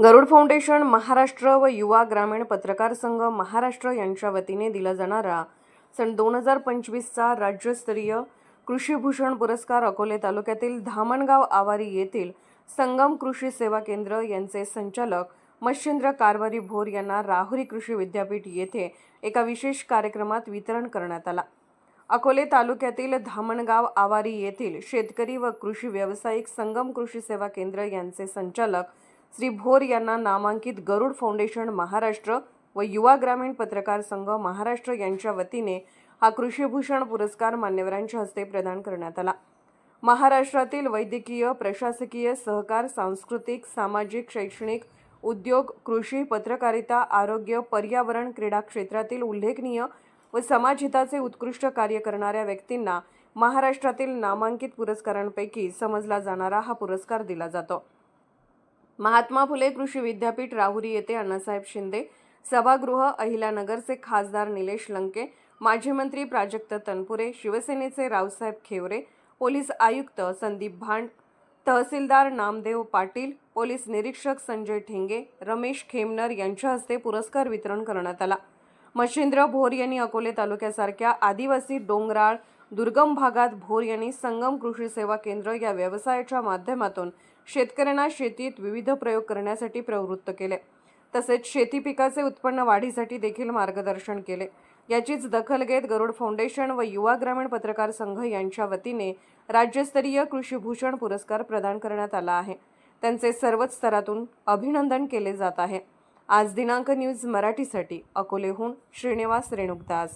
गरुड foundation Maharashtra व युवा ग्रामीण पत्रकार संघ महाराष्ट्र यांच्या वतीने दिला जाणारा सन दोन हजार पंचवीसचा राज्यस्तरीय कृषीभूषण पुरस्कार अकोले तालुक्यातील धामणगाव आवारी येथील संगम कृषी सेवा केंद्र यांचे संचालक मच्छिंद्र कारवारी भोर यांना राहुरी कृषी विद्यापीठ येथे एका विशेष कार्यक्रमात वितरण करण्यात आला. अकोले तालुक्यातील धामणगाव आवारी येथील शेतकरी व कृषी व्यावसायिक संगम कृषी सेवा केंद्र यांचे संचालक श्री भोर यांना नामांकित गरुड फाउंडेशन महाराष्ट्र व युवा ग्रामीण पत्रकार संघ महाराष्ट्र यांच्या वतीने हा कृषीभूषण पुरस्कार मान्यवरांच्या हस्ते प्रदान करण्यात आला. महाराष्ट्रातील वैद्यकीय प्रशासकीय सहकार सांस्कृतिक सामाजिक शैक्षणिक उद्योग कृषी पत्रकारिता आरोग्य पर्यावरण क्रीडा क्षेत्रातील उल्लेखनीय व समाजहिताचे उत्कृष्ट कार्य करणाऱ्या व्यक्तींना महाराष्ट्रातील नामांकित पुरस्कारांपैकी समजला जाणारा हा पुरस्कार दिला जातो. महात्मा फुले कृषी विद्यापीठ राहुरी येथे अण्णासाहेब शिंदे सभागृह अहिल्यानगरचे खासदार निलेश लंके माजी मंत्री प्राजक्त तनपुरे शिवसेनेचे रावसाहेब खेवरे पोलीस आयुक्त संदीप भांड तहसीलदार नामदेव पाटील पोलीस निरीक्षक संजय ठेंगे रमेश खेमनर यांच्या हस्ते पुरस्कार वितरण करण्यात आला. मच्छिंद्र भोर यांनी अकोले तालुक्यासारख्या आदिवासी डोंगराळ दुर्गम भागात भोर यांनी संगम कृषी सेवा केंद्र या व्यवसायाच्या माध्यमातून शेतकऱ्यांना शेतीत विविध प्रयोग करण्यासाठी प्रवृत्त केले. तसेच शेती पिकाचे उत्पन्न वाढीसाठी देखील मार्गदर्शन केले. याचीच दखल घेत गरुड फाउंडेशन व युवा ग्रामीण पत्रकार संघ यांच्या वतीने राज्यस्तरीय कृषीभूषण पुरस्कार प्रदान करण्यात आला आहे. त्यांचे सर्वच स्तरातून अभिनंदन केले जात आहे. आज दिनांक न्यूज मराठीसाठी अकोलेहून श्रीनिवास रेणुकदास.